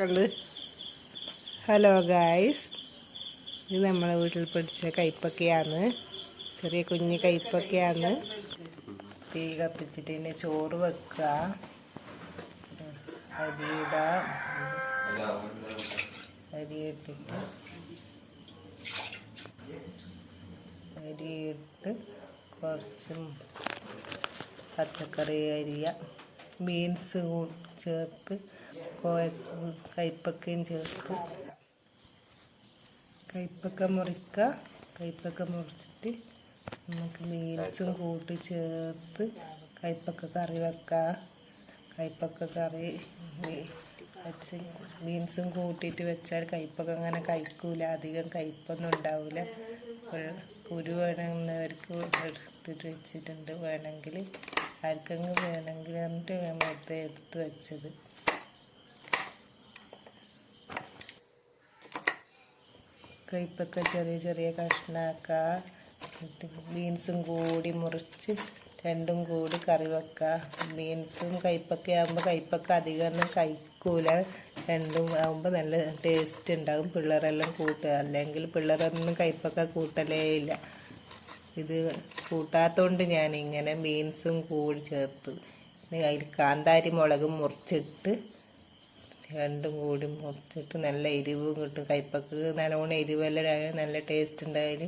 കണ്ട്. Hello guys ഇത് നമ്മളെ വീട്ടിൽ പിടിച്ച കയ്പ്പൊക്കെയാണ് ചെറിയ കുഞ്ഞ് കയ്പ്പൊക്കെയാണ് തീ കത്തിച്ചിട്ട് ഇതിന് ചോറ് വെക്കുക. അരിയിട. അരി ഇട്ടിട്ട് അരിയിട്ട് കുറച്ച് പച്ചക്കറി അരിയ. ബീൻസ് ചേർത്ത് കോയ കയ്പക്കയും ചേർത്ത്. മുറിക്കുക കയ്പക്ക മുറിച്ചിട്ട് നമുക്ക് ബീൻസും കൂട്ടി ചേർത്ത് കയ്പക്ക കറി വെക്കുക കയ്പക്ക കറി വെച്ച് മീൻസും കൂട്ടിയിട്ട് വെച്ചാൽ കയ്പ്പൊക്കെ അങ്ങനെ കഴിക്കൂല. അധികം കയ്പൊന്നും ഉണ്ടാവില്ല കുരു വേണമെന്നവർക്ക് എടുത്തിട്ട് വെച്ചിട്ടുണ്ട്. വേണമെങ്കിൽ ആർക്കെങ്കിലും വേണമെങ്കിൽ എന്നിട്ട് നമ്മളത്തെ എടുത്ത് വെച്ചത്. കയ്പൊക്കെ ചെറിയ ചെറിയ കഷ്ണാക്കുക ബീൻസും കൂടി മുറിച്ച് രണ്ടും കൂടി കറി വെക്കുക ബീൻസും കയ്പൊക്കെ ആകുമ്പോൾ കയ്പൊക്കെ അധികം ഒന്നും കഴിക്കൂല. രണ്ടും ആകുമ്പോൾ നല്ല ടേസ്റ്റ് ഉണ്ടാകും പിള്ളേരെല്ലാം കൂട്ടുക. അല്ലെങ്കിൽ പിള്ളേരൊന്നും കയ്പൊക്കെ കൂട്ടലേ ഇല്ല. ഇത് കൂട്ടാത്തതുകൊണ്ട് ഞാൻ ഇങ്ങനെ ബീൻസും കൂടി ചേർത്തു. അതിൽ കാന്താരി മുളകും മുറിച്ചിട്ട് രണ്ടും കൂടി മുറിച്ചിട്ട് നല്ല എരിവും കിട്ടും. കയ്പ്പക്ക് നല്ലോണം എരിവെല്ലാം നല്ല ടേസ്റ്റ് ഉണ്ടായാൽ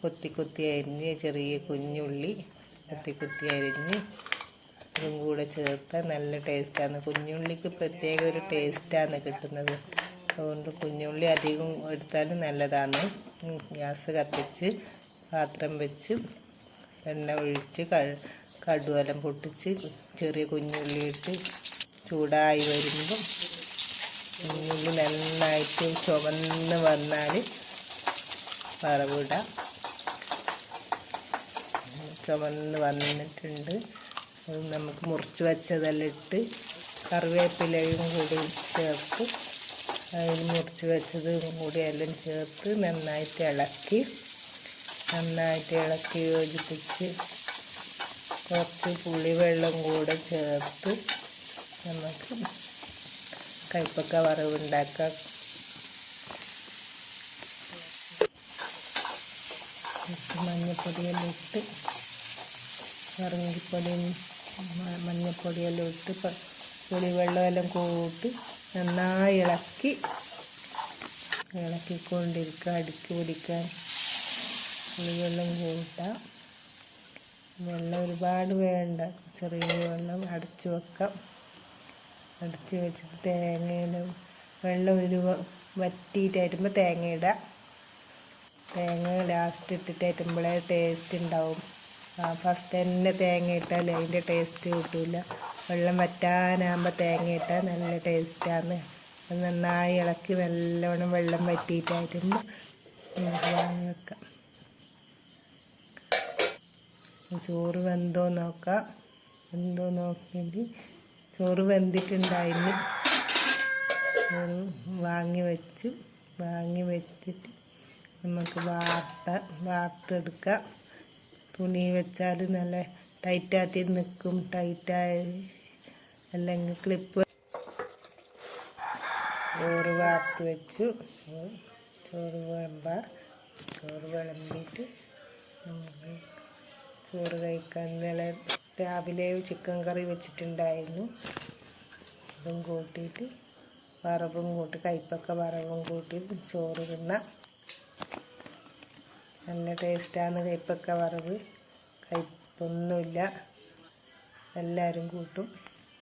കൊത്തി കൊത്തി അരിഞ്ഞ് ചെറിയ കുഞ്ഞുള്ളി കൊത്തി കൊത്തി അരിഞ്ഞ് അതും കൂടെ ചേർത്താൽ നല്ല ടേസ്റ്റാണ് കുഞ്ഞുള്ളിക്ക് പ്രത്യേക ഒരു ടേസ്റ്റാണ് കിട്ടുന്നത്. അതുകൊണ്ട് കുഞ്ഞുള്ളി അധികം എടുത്താലും നല്ലതാണ്. ഗ്യാസ് കത്തിച്ച് പാത്രം വെച്ച് എണ്ണ ഒഴിച്ച് കടുവലം പൊട്ടിച്ച് ചെറിയ കുഞ്ഞുള്ളി ഇട്ട് ചൂടായി വരുമ്പം കുഞ്ഞുള്ളി നന്നായിട്ട് ചുവന്ന് വന്നാൽ വറവിടാം ചുവന്ന് വന്നിട്ടുണ്ട്. അത് നമുക്ക് മുറിച്ച് വെച്ചതെല്ലാം ഇട്ട് കറിവേപ്പിലയും കൂടി ചേർത്ത് അതിൽ മുറിച്ച് വെച്ചതും കൂടി എല്ലാം ചേർത്ത് നന്നായിട്ട് ഇളക്കി നന്നായിട്ട് ഇളക്കി യോജിപ്പിച്ച് കുറച്ച് പുളിവെള്ളം കൂടെ ചേർത്ത് നമുക്ക് കയ്പക്ക വറവുണ്ടാക്കാം. മഞ്ഞപ്പൊടിയെല്ലാം ഇട്ട് ഇറങ്ങിപ്പൊടിയും മഞ്ഞപ്പൊടിയെല്ലാം ഇട്ട് പുളിവെള്ളമെല്ലാം കൂട്ടി നന്നായി ഇളക്കി ഇളക്കിക്കൊണ്ടിരിക്കുക അടുക്കി പിടിക്കാൻ. പുളിവെള്ളം കൂട്ടാം. വെള്ളം ഒരുപാട് വേണ്ട. ചെറിയ വെള്ളം അടച്ചു വെക്കാം. അടച്ച് വെച്ചിട്ട് തേങ്ങയുടെ വെള്ളം ഒരു വറ്റിയിട്ടായിട്ടുമ്പോൾ തേങ്ങ തേങ്ങ ലാസ്റ്റ് ഇട്ടിട്ടായിട്ടുമ്പോഴേ ടേസ്റ്റ് ഉണ്ടാവും ഫസ്റ്റ് തന്നെ തേങ്ങ ഇട്ടാൽ അതിന്റെ ടേസ്റ്റ് കിട്ടില്ല വെള്ളം വറ്റാനാകുമ്പോൾ തേങ്ങ ഇട്ടാൽ നല്ല ടേസ്റ്റാണ് നന്നായി ഇളക്കി നല്ലവണ്ണം വെള്ളം വറ്റിയിട്ടായിട്ടുണ്ട് വാങ്ങി വെക്കാം. ചോറ് വെന്തോ നോക്കാം. വെന്തോ നോക്കിയിട്ട് ചോറ് വെന്തിട്ടുണ്ടായിരുന്നു. വാങ്ങി വെച്ച്. വാങ്ങി വെച്ചിട്ട് നമുക്ക് വാർത്ത വാർത്തെടുക്കാം തുണി വെച്ചാൽ നല്ല ടൈറ്റായിട്ട് നിൽക്കും ടൈറ്റായി അല്ലെങ്കിൽ ക്ലിപ്പ് ചോറ് വാർത്ത് വെച്ചു. ചോറ് വിളമ്പ. ചോറ് വിളമ്പിയിട്ട് നമുക്ക് ചോറ് കഴിക്കാൻ ഇന്നലെ രാവിലെ ചിക്കൻ കറി വെച്ചിട്ടുണ്ടായിരുന്നു. അതും കൂട്ടിയിട്ട് വറവും കൂട്ടി കയ്പൊക്കെ വറവും കൂട്ടി ചോറ് തിന്ന. നല്ല ടേസ്റ്റാണ് കയ്പൊക്കെ വറവ്. കയ്പൊന്നുമില്ല എല്ലാവരും കൂട്ടും.